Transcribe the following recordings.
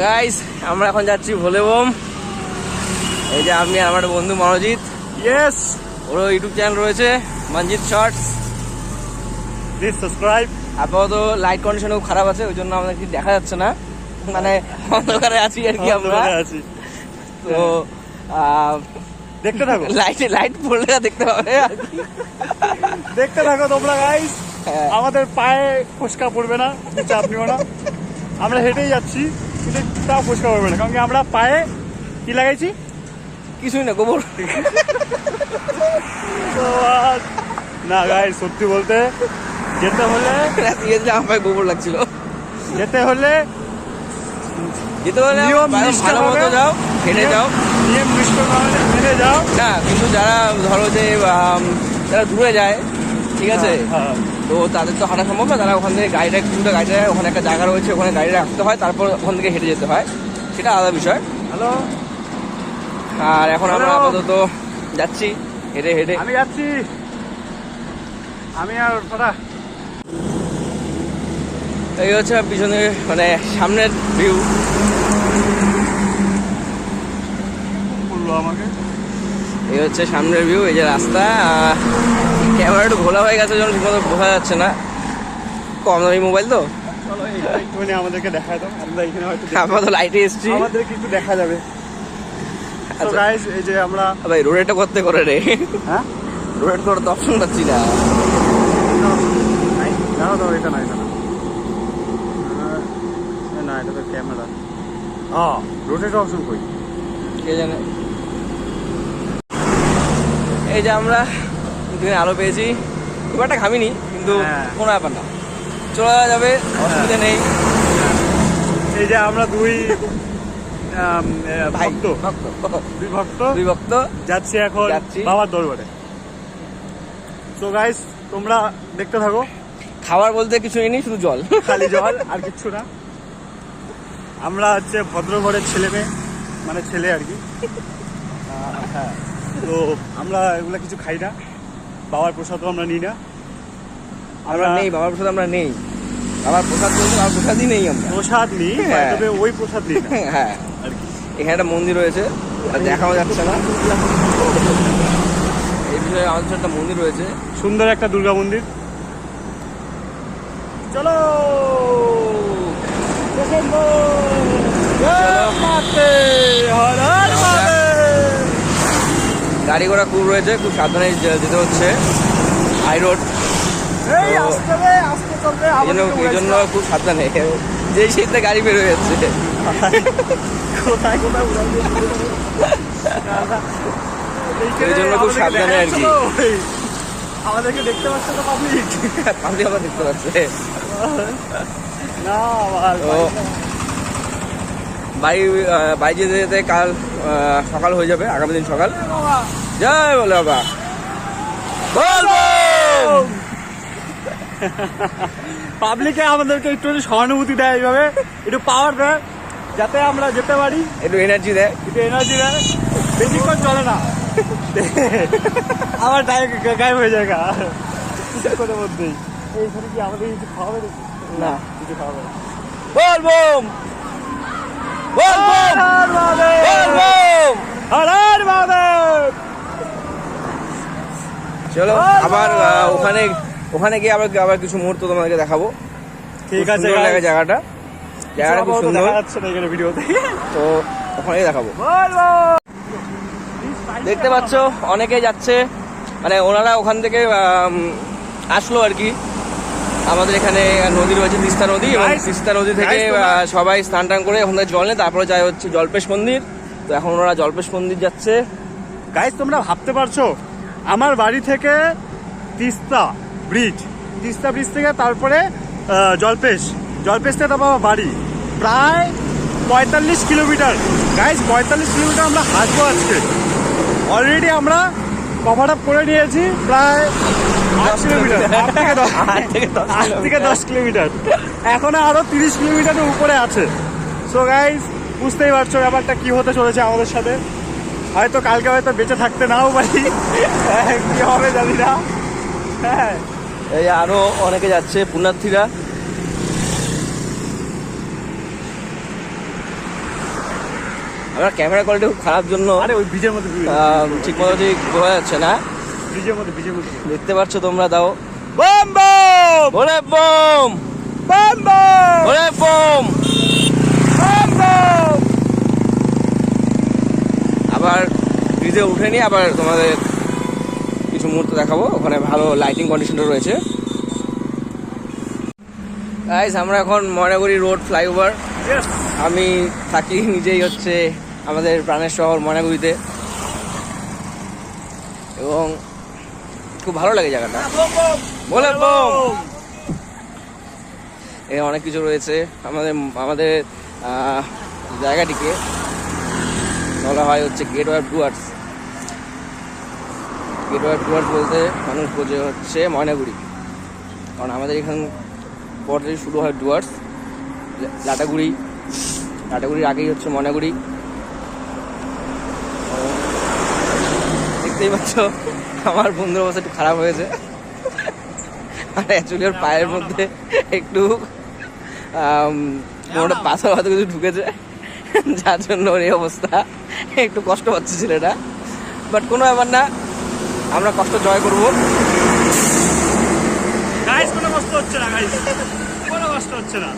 Guys আমরা এখন যাচ্ছি ভোলে বোম এই যে আমি আর আমার বন্ধু মনোজিৎ। ইয়েস ওরও ইউটিউব চ্যানেল রয়েছে মঞ্জিত শর্টস প্লিজ সাবস্ক্রাইব আপাতত লাইট কন্ডিশন খুব খারাপ আছে ওই জন্য আমাদের কিছু দেখা যাচ্ছে না। মানে অন্ধকারে আছি আর কি আমরা। আছি। তো দেখতে থাকো। লাইটে লাইট পড়লে দেখতে পাবে দেখতে থাকো তোমরা গাইস হ্যাঁ। আমাদের পায়ে ফোসকা পড়বে না চাপ নিও না। আমরা হেঁটেই যাচ্ছি। কিন্তু তাও ফোসকা পড়বে না। কারণ কি আমরা পায়ে কি লাগাইছি? কিছুই না গোবর। না গাইস সত্যি বলতে যেতে হলে আমার পায়ে গোবর লাগছিল। যেতে হলে যেতে হলে নিয়ম ভালো মতো যাও হেঁটে যাও। নিয়ম মেনে যাও। না কিন্তু যারা ধরো যে যারা দূরে যায় ঠিক আছে? হ্যাঁ, তো তাদের তো হাঁটা সম্ভব না তারা ওখান থেকে গাড়িটা কিছুটা গাড়িটা ওখানে একটা জায়গা রয়েছে ওখানে গাড়ি রাখতে হয় তারপর ওখান থেকে হেঁটে যেতে হয়। সেটা আলাদা বিষয়। হ্যালো? আর এখন আমরা আপাতত যাচ্ছি হেঁটে হেঁটে। আমি যাচ্ছি। আমি আর ওরা এই হচ্ছে পিছনে মানে সামনের ভিউ বলল আমাকে? এই হচ্ছে সামনের ভিউ এই যে রাস্তা ক্যামেরা একটু ঘোলা হয়ে গেছে যখন ঠিকমতো বোঝা যাচ্ছে না। কম দামি মোবাইল তো। আমাদেরকে দেখা দাও আমরা এখানে হয়তো দেখতে- আপাতত লাইটে এসছি। আমাদের কিন্তু দেখা যাবে। তো আচ্ছা। গাইস এই যে আমরা ভাই রোডেটা করতে করে রে। হ্যাঁ? তো পাচ্ছি না। দাঁড়াও দাঁড়াও এটা না এটা না। এটা তো ক্যামেরা অপশন কই? কে জানে? এই যে আমরা দুদিন আলো পেয়েছি। খুব একটা খামিনি কিন্তু হ্যাঁ। কোনো ব্যাপার না। চলে যাবে অসুবিধা নেই। এই যে আমরা দুই ভক্ত। ভক্ত। দুই ভক্ত। দুই ভক্ত। যাচ্ছি এখন। বাবার দরবারে। তো গাইস তোমরা দেখতে থাকো। খাবার বলতে কিছু নেই শুধু জল। খালি জল আর কিচ্ছু না। আমরা হচ্ছে ভদ্র ঘরের ছেলে মেয়ে মানে ছেলে আর কি। হ্যাঁ। তো আমরা এগুলো কিছু খাই না। বাবার প্রসাদও আমরা নিই না। আমরা নেই বাবার প্রসাদ আমরা নেই। বাবার প্রসাদ বলতে বাবার প্রসাদই নেই আমরা। প্রসাদ নিই হ্যাঁ। তবে ওই প্রসাদ নিই হ্যাঁ। আর কি। এখানে একটা মন্দির রয়েছে দেখাও যাচ্ছে না। এই বিষয়ে আমাদের একটা মন্দির রয়েছে। সুন্দর একটা দুর্গা মন্দির। চলো! হর হর মহাদেব। গাড়ি ঘোড়া খুব রয়েছে খুব সাবধানে যেতে হচ্ছে। হাই রোড এই জন্য। খুব সাবধানে। যেই শীতে গাড়ি বের হয়ে যাচ্ছে। এই জন্য খুব সাবধানে আর কি। আমাদেরকে দেখতে পাচ্ছে তো পাবলিক পান্তি আবার দেখতে পাচ্ছে। না। বাড়ি বাড়ি যেতে যেতে কাল সকাল হয়ে যাবে আগামী দিন সকাল। জয় বলে বাবা। বলব পাবলিকে আমাদেরকে একটু সহানুভূতি দেয় এইভাবে একটু পাওয়ার দেয় যাতে আমরা যেতে পারি। একটু এনার্জি দেয়। একটু এনার্জি দেয়। বেশিক্ষণ চলে না। আমার গায়েব হয়ে যায় গা। কিছুক্ষণের মধ্যেই এইখানে কি আমাদের কিছু খাওয়াবে না। কিছু খাওয়াবে বলব চলো আবার ওখানে ওখানে গিয়ে আবার আবার কিছু মুহূর্ত তোমাদেরকে দেখাবো। ঠিক আছে লাগে জায়গাটা। জায়গাটা খুব সুন্দর। যাচ্ছে না এখানে ভিডিওতে তো। ওখানে দেখাবো। দেখতে পাচ্ছ অনেকে যাচ্ছে। মানে ওনারা ওখান থেকে আসলো আর কি। আমাদের এখানে নদী রয়েছে তিস্তা নদী এবং তিস্তা নদী থেকে সবাই স্নান টান করে ওখান থেকে জল নেয় তারপরে যায় হচ্ছে জলপেশ মন্দির। তো এখন ওরা জলপেশ মন্দির যাচ্ছে। গাইস তোমরা ভাবতে পারছ আমার বাড়ি থেকে তিস্তা ব্রিজ তিস্তা ব্রিজ থেকে তারপরে জলপেশ জলপেশ থেকে তারপর বাড়ি। প্রায় পঁয়তাল্লিশ কিলোমিটার। গাইস পঁয়তাল্লিশ কিলোমিটার আমরা হাঁটবো আজকে। অলরেডি আমরা কভার আপ করে নিয়েছি প্রায় আট কিলোমিটার। আট থেকে দশ আট থেকে কিলোমিটার। এখন আরও তিরিশ কিলোমিটারের উপরে আছে। সো গাইস বুঝতেই পারছ ব্যাপারটা কি হতে চলেছে আমাদের সাথে। হয়তো কালকে হয়তো বেঁচে থাকতে নাও পারি। কি হবে জানি না। হ্যাঁ। এই আরও অনেকে যাচ্ছে পুণ্যার্থীরা। আমার ক্যামেরা কোয়ালিটি খুব খারাপ জন্য আরে ওই ব্রিজের মধ্যে ঠিক মতো ঠিক বোঝা যাচ্ছে না। ব্রিজের মধ্যে ব্রিজের মধ্যে। দেখতে পাচ্ছ তোমরা দাও। বম বম! ওরে বোম! বম বম! ওরে বোম! বম বম! আবার ব্রিজে উঠে নিয়ে আবার তোমাদের কিছু মুহূর্ত দেখাবো। ওখানে ভালো লাইটিং কন্ডিশনটা রয়েছে। গাইস আমরা এখন ময়নাগুড়ি রোড ফ্লাইওভার আমি থাকি নিজেই হচ্ছে আমাদের প্রাণের শহর ময়নাগুড়িতে। এবং খুব ভালো লাগে জায়গাটা। বলে এখানে অনেক কিছু রয়েছে। আমাদের আমাদের জায়গাটিকে বলা হয় হচ্ছে gate war Dooars gate war Dooars বলতে মানুষ বোঝে হচ্ছে ময়নাগুড়ি। কারণ আমাদের এখান পর থেকে শুরু হয় ডুয়ার্স লাটাগুড়ি। লাটাগুড়ির আগেই হচ্ছে ময়নাগুড়ি। দেখতেই পাচ্ছ আমার বন্ধুর অবস্থা একটু খারাপ হয়েছে। আর অ্যাকচুয়ালি ওর পায়ের মধ্যে একটু কোনোটা পাথর হয়তো কিছু ঢুকেছে। যার জন্য ওর এই অবস্থা। একটু কষ্ট পাচ্ছে ছেলেটা। বাট কোনো ব্যাপার না আমরা কষ্ট জয় করব। গাইস কোনো কষ্ট হচ্ছে না গাইস কোনো কষ্ট হচ্ছে না।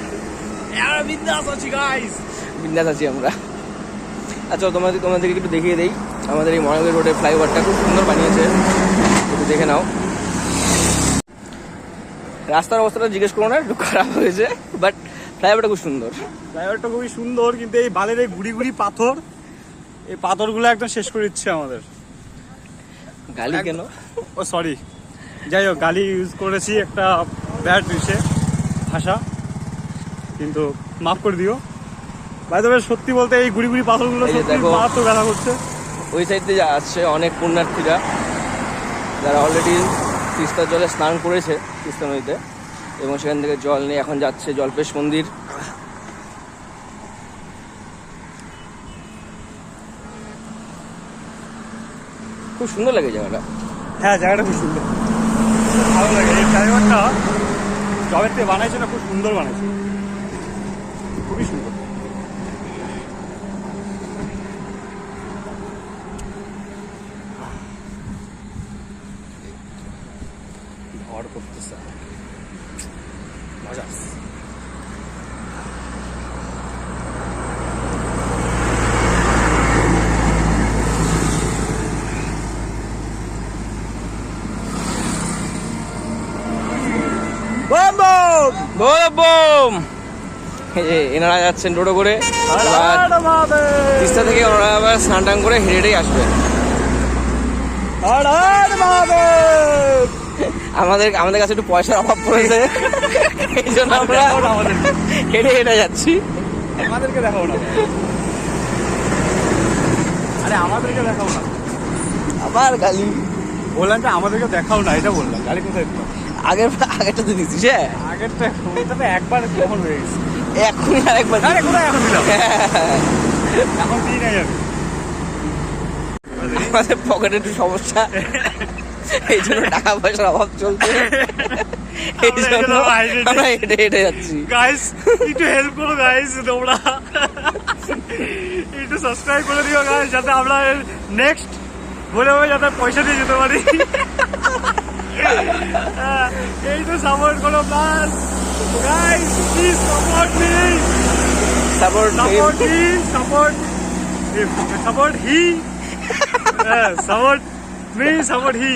বিন্দাস আছি গাইস বিন্দাস আছি আমরা। আচ্ছা তোমাদের তোমাদেরকে একটু দেখিয়ে দেই। আমাদের এই মহানগর রোডের ফ্লাইওভারটা খুব সুন্দর বানিয়েছে। একটু দেখে নাও। রাস্তার অবস্থাটা জিজ্ঞেস করো না একটু খারাপ হয়েছে বাট ফ্লাইওভারটা খুব সুন্দর। ড্রাইভারটা খুবই সুন্দর কিন্তু এই বালের এই গুড়ি গুড়ি পাথর এই পাথরগুলো একদম শেষ করে দিচ্ছে আমাদের। গালি কেন? ও সরি যাই হোক গালি ইউজ করেছি একটা ব্যাড ইসে ভাষা। কিন্তু মাফ করে দিও। তবে সত্যি বলতে এই গুড়ি গুড়ি পাথরগুলো সত্যি। মারাত্মক ব্যথা করছে। ওই সাইড দিয়ে আসছে অনেক পুণ্যার্থীরা, যারা অলরেডি তিস্তার জলে স্নান করেছে তিস্তা নদীতে, এবং সেখান থেকে জল নিয়ে এখন যাচ্ছে জলপেশ মন্দির। খুব সুন্দর লাগে জায়গাটা। হ্যাঁ জায়গাটা খুব সুন্দর। ভালো লাগে। এই ড্রাইভারটা থেকে বানাইছে না, খুব সুন্দর বানাইছে খুবই সুন্দর ভর করতেছে মজা আসছে। বম এনারা যাচ্ছেন টোটো করে। এবার তিস্তা থেকে ওনারা আবার স্নান টান করে হেঁটে হেঁটেই হর হর মহাদেব আমাদের আমাদের কাছে একটু পয়সার অভাব পড়েছে। এই জন্য আমরা হেঁটে হেঁটে যাচ্ছি। আমাদেরকে দেখাও না। আরে আমাদেরকে দেখাও না। আবার গালি। বললাম আমাদেরকে দেখাও না এটা বললাম। গালি কোথায় দিলাম? আগের আগেরটা তো দিচ্ছিস হ্যাঁ? আগেরটা ওইটা তো একবার কখন হয়ে গেছে। এখনই আরেকবার আরে কোথায় এখন দিলাম? হ্যাঁ, এখন দিই নাই আমি। আমাদের পকেটে একটু সমস্যা। এই জন্য টাকা পয়সার অভাব চলছে। এই জন্য আমরা হেঁটে হেঁটে যাচ্ছি। গাইস একটু হেল্প করো গাইস তোমরা। একটু সাবস্ক্রাইব করে দিও গাইস যাতে আমরা নেক্সট বলে যাতে পয়সা দিয়ে যেতে পারি। এই তো সাপোর্ট করো plus guys please support me support support he support support he support me support he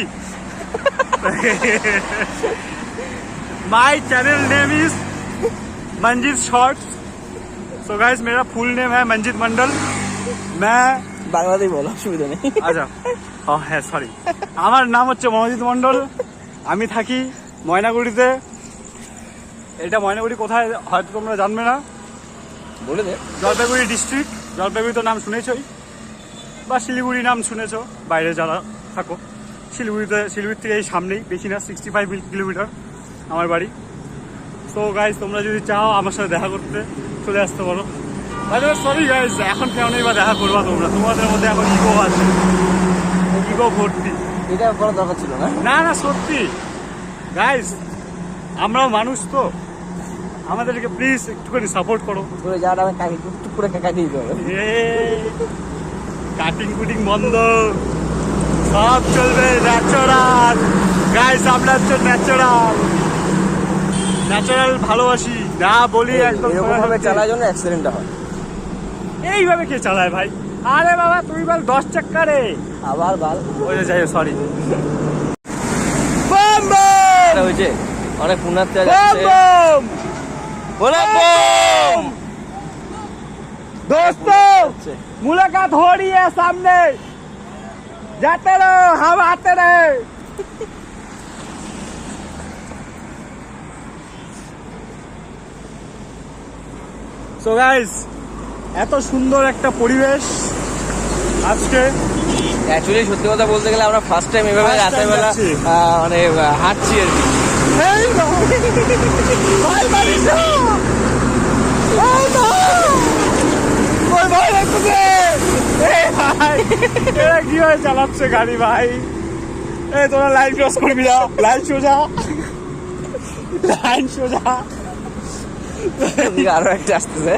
my channel name is Manjit shorts so guys मेरा फुल नेम है मंजित मंडल मैं बांग्लादेश बोला सुविधा नहीं अच्छा ও হ্যাঁ সরি আমার নাম হচ্ছে মনোজিৎ মণ্ডল। আমি থাকি ময়নাগুড়িতে। এটা ময়নাগুড়ি কোথায় হয়তো তোমরা জানবে না। বলে দে। জলপাইগুড়ি ডিস্ট্রিক্ট জলপাইগুড়ি তো নাম শুনেছই। বা শিলিগুড়ি নাম শুনেছ বাইরে যারা থাকো। শিলিগুড়িতে শিলিগুড়ি থেকে এই সামনেই বেশি না সিক্সটি ফাইভ কিলোমিটার আমার বাড়ি। তো গাইজ তোমরা যদি চাও আমার সাথে দেখা করতে চলে আসতে পারো। সরি গাইজ এখন কেমনই বা দেখা করবা তোমরা? তোমাদের মধ্যে এখন ইগো আছে। ইগো ভর্তি। এটা করার দরকার ছিল না? না না সত্যি। গাইজ আমরাও মানুষ তো। আমাদেরকে প্লিজ একটুখানি সাপোর্ট করো। করে যাওয়াটা আমি কাকি টুক করে কাটি দিতে হবে। কাটিং কুটিং বন্ধ। সব চলবে ন্যাচারাল গাইস আমরা হচ্ছে ন্যাচারাল ন্যাচারাল ভালোবাসি। না বলি একদম ভাবে চালার জন্য অ্যাক্সিডেন্টটা হয়। এইভাবে কে চালায় ভাই? আরে বাবা তুই বল দশ চাক্কা রে আবার বাল ওই যে যাই সরি এটা হয়েছে অনেক পুণ্যার্থীরা যাচ্ছে বলে বোম! दोस्तों যাচ্ছে। मुलाकात हो रही है सामने जाते रहो हम आते रहे সো গাইস এত সুন্দর একটা পরিবেশ আজকে। অ্যাকচুয়ালি সত্যি কথা বলতে গেলে আমরা ফার্স্ট টাইম এভাবে First time রাতের বেলা যাচ্ছি। আহ, মানে হাঁটছি আর কি। কীভাবে চালাচ্ছে গাড়ি ভাই? এই তোরা লাইন ক্রস করবি না। লাইন সোজা। লাইন সোজা। আরও একটা আসতেছে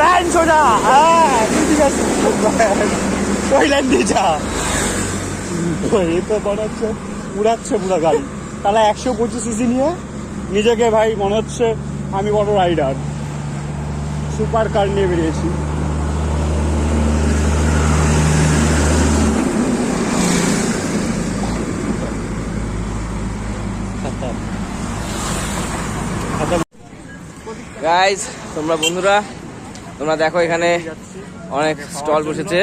লাইন সোজা ওই লাইন দিয়ে তো মনে উড়াচ্ছে পুরো গাড়ি। তাহলে একশো পঁচিশ সিসি নিয়ে নিজেকে ভাই মনে হচ্ছে আমি বড় রাইডার সুপার কার নিয়ে বেরিয়েছি। গাইজ তোমরা বন্ধুরা, তোমরা দেখো এখানে অনেক স্টল বসেছে।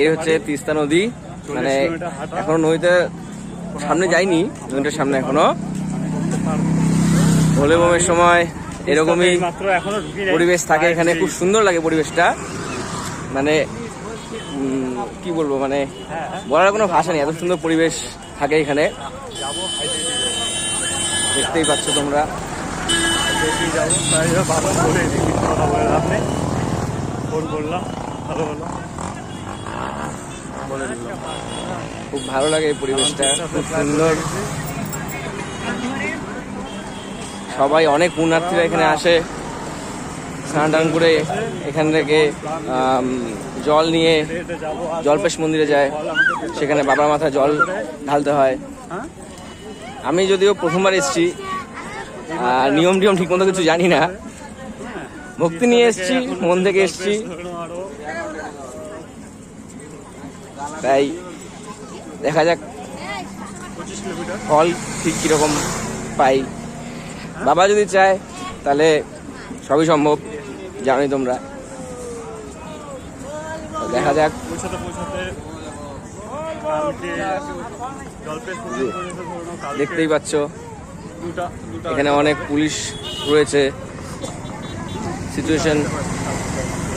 এই হচ্ছে তিস্তা নদী। মানে এখনও নদীতে সামনে যাইনি, নদীটার সামনে এখনও। হোলে বোমের সময় এরকমই। পরিবেশ থাকে এখানে, খুব সুন্দর লাগে পরিবেশটা। মানে কি বলব মানে বলার কোনো ভাষা নেই, এত সুন্দর পরিবেশ থাকে এখানে। দেখতেই পাচ্ছ তোমরা। দেখি যাব। তাই ভালো বলে দেখি কথা বলে লাভ নেই। ফোন করলাম ভালো হলো বলে দিলাম। খুব ভালো লাগে এই পরিবেশটা। খুব সুন্দর। সবাই অনেক পুণ্যার্থীরা এখানে আসে। স্নান টান করে এখান থেকে জল নিয়ে জলপেশ মন্দিরে যায়। সেখানে বাবার মাথায় জল ঢালতে হয়। হ্যাঁ? আমি যদিও প্রথমবার এসেছি নিয়ম টিয়ম ঠিক মতো কিছু জানি না। ভক্তি নিয়ে এসেছি মন থেকে এসেছি। তাই দেখা যাক ফল ঠিক কীরকম পাই। বাবা যদি চায় তাহলে সবই সম্ভব জানোই তোমরা। দেখা যাক। দেখতেই পাচ্ছ। এখানে অনেক পুলিশ রয়েছে। সিচুয়েশন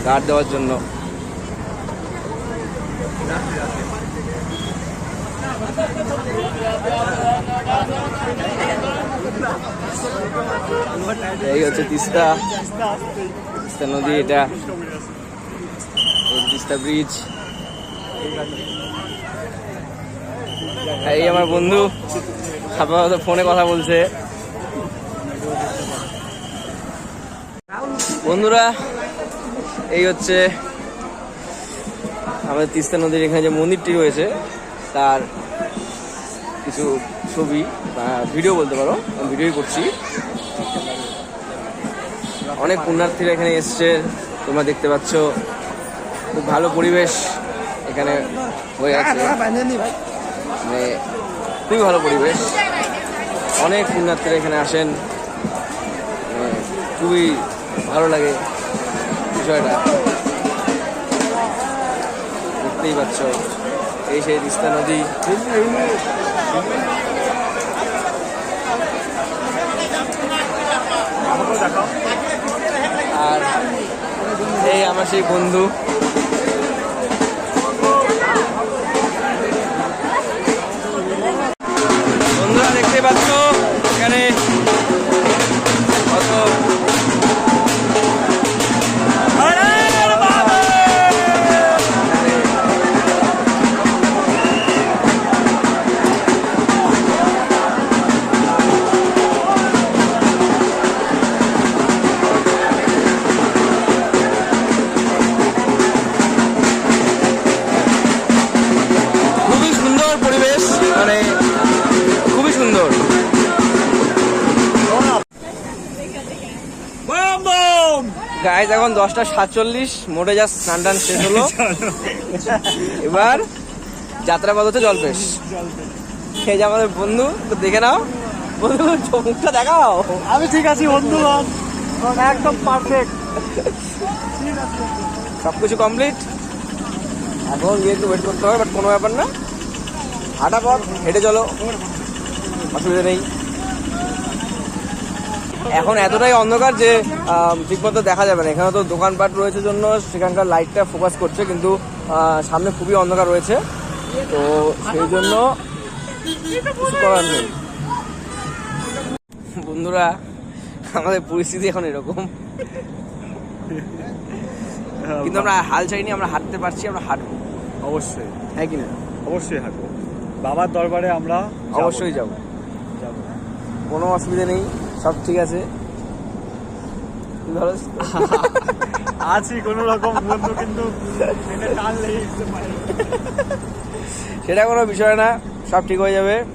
গার্ড দেওয়ার জন্য। এই হচ্ছে তিস্তা। তিস্তা নদী এটা তিস্তা ব্রিজ এই আমার বন্ধু। আপাতত ফোনে কথা বলছে। বন্ধুরা, এই হচ্ছে আমাদের তিস্তা নদীর এখানে যে মন্দিরটি রয়েছে, তার কিছু ছবি ভিডিও বলতে পারো ভিডিওই করছি। অনেক পুণ্যার্থীরা এখানে এসছে, তোমরা দেখতে পাচ্ছ, খুব ভালো পরিবেশ এখানে হয়ে আছে। মানে খুবই ভালো পরিবেশ। অনেক পুণ্যার্থীরা এখানে আসেন। খুবই ভালো লাগে বিষয়টা। দেখতেই পাচ্ছ, এই সেই তিস্তা নদী। আর এই আমার সেই বন্ধু। গাইজ এখন দশটা সাতচল্লিশ মোটে যা স্নান টান শেষ হলো। এবার যাত্রাপথ হচ্ছে জলপেশ। সেই যে আমাদের বন্ধু তো দেখে নাও। বন্ধু মুখটা দেখাও। আমি ঠিক আছি বন্ধুগণ একদম পারফেক্ট সব কিছু কমপ্লিট এখন গিয়ে একটু ওয়েট করতে হবে বাট কোনো ব্যাপার না। হাঁটা পথ হেঁটে চলো। অসুবিধা নেই। এখন এতটাই অন্ধকার যে ঠিকমতো দেখা যাবে না। এখানে তো দোকানপাট রয়েছে জন্য সেখানকার লাইটটা ফোকাস করছে কিন্তু সামনে খুবই অন্ধকার রয়েছে। তো সেই জন্য কিছু করার নেই। বন্ধুরা আমাদের পরিস্থিতি এখন এরকম। কিন্তু আমরা হাল চাইনি আমরা হাঁটতে পারছি আমরা হাঁটবো। অবশ্যই। হ্যাঁ কি না? অবশ্যই হাঁটবো। বাবার দরবারে আমরা অবশ্যই যাব। যাব। কোনো অসুবিধা নেই। সব ঠিক আছে? আছি কোনো রকম বন্ধু কিন্তু সেটা কোনো বিষয় না সব ঠিক হয়ে যাবে।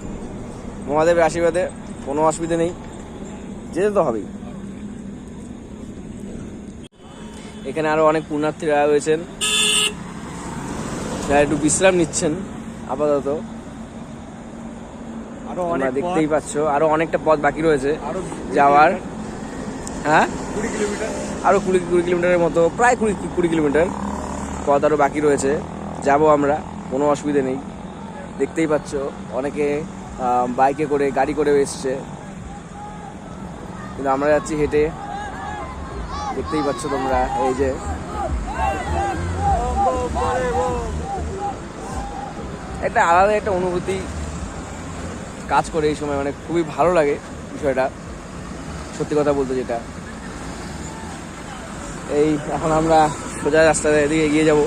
মহাদেবের আশীর্বাদে কোনো অসুবিধা নেই। যেতে তো হবেই। এখানে আরও অনেক পুণ্যার্থীরা রয়েছেন। যারা একটু বিশ্রাম নিচ্ছেন আপাতত। তোমরা দেখতেই পাচ্ছ আরও অনেকটা পথ বাকি রয়েছে যাওয়ার। হ্যাঁ? আরও কুড়ি কুড়ি কিলোমিটারের মতো প্রায় কুড়ি কুড়ি কিলোমিটার পথ আরও বাকি রয়েছে। যাব আমরা কোনো অসুবিধা নেই। দেখতেই পাচ্ছ অনেকে বাইকে করে গাড়ি করে এসছে। কিন্তু আমরা যাচ্ছি হেঁটে। দেখতেই পাচ্ছ তোমরা এই যে। একটা আলাদা একটা অনুভূতি। কাজ করে এই সময় মানে খুবই ভালো লাগে বিষয়টা। সত্যি কথা বলতে যেটা। এই, এখন আমরা সোজা রাস্তাতে এদিকে এগিয়ে যাব।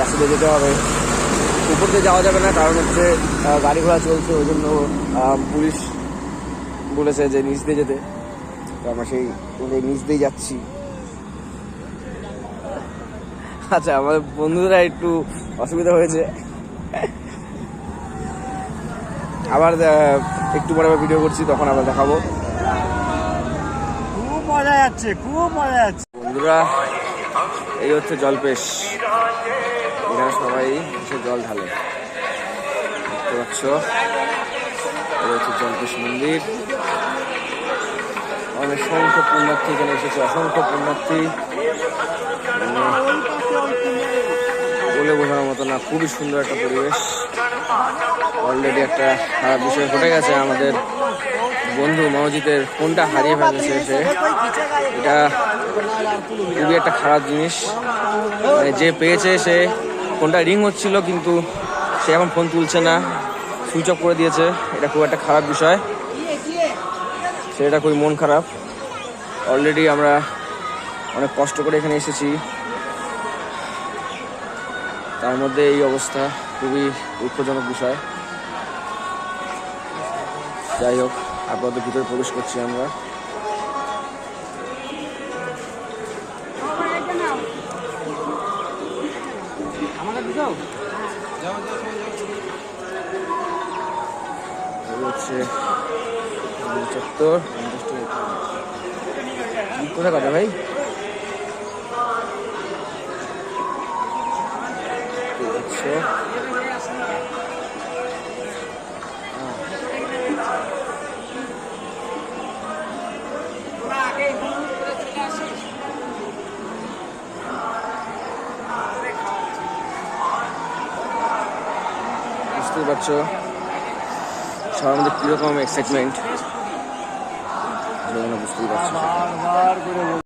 রাস্তা দিয়ে যেতে হবে। উপর দিয়ে যাওয়া যাবে না, কারণ হচ্ছে গাড়ি ঘোড়া চলছে, ওই জন্য পুলিশ বলেছে যে নিচ দিয়ে যেতে। তো আমরা সেই নিচ দিয়ে যাচ্ছি। আচ্ছা আমাদের বন্ধুরা একটু অসুবিধা হয়েছে। আবার একটু পরে আবার ভিডিও করছি তখন আবার দেখাবো। খুব মজা যাচ্ছে খুব মজা যাচ্ছে। বন্ধুরা এই হচ্ছে জলপেশ। এখানে সবাই এসে জল ঢালে। দেখতে পাচ্ছ? এই হচ্ছে জলপেশ মন্দির। অনেক সংখ্য পুণ্যার্থী এখানে এসেছে অসংখ্য পুণ্যার্থী। মানে বলে বোঝানোর মতো না খুবই সুন্দর একটা পরিবেশ। অলরেডি একটা খারাপ বিষয় ঘটে গেছে, আমাদের বন্ধু মনোজিতের ফোনটা হারিয়ে ফেলেছে সে। এটা খুবই একটা খারাপ জিনিস। মানে যে পেয়েছে সে, ফোনটা রিং হচ্ছিল, কিন্তু সে এখন ফোন তুলছে না, সুইচ অফ করে দিয়েছে। এটা খুব একটা খারাপ বিষয়। সেটা খুবই মন খারাপ। অলরেডি আমরা অনেক কষ্ট করে এখানে এসেছি। তার মধ্যে এই অবস্থা। খুবই দুঃখজনক বিষয়। যাই হোক আপাতত ভিতরে প্রবেশ করছি আমরা। চত্বর। কোথায় কাটা ভাই পারছ সবার মধ্যে কীরকম এক্সাইটমেন্ট বুঝতেই পারছ।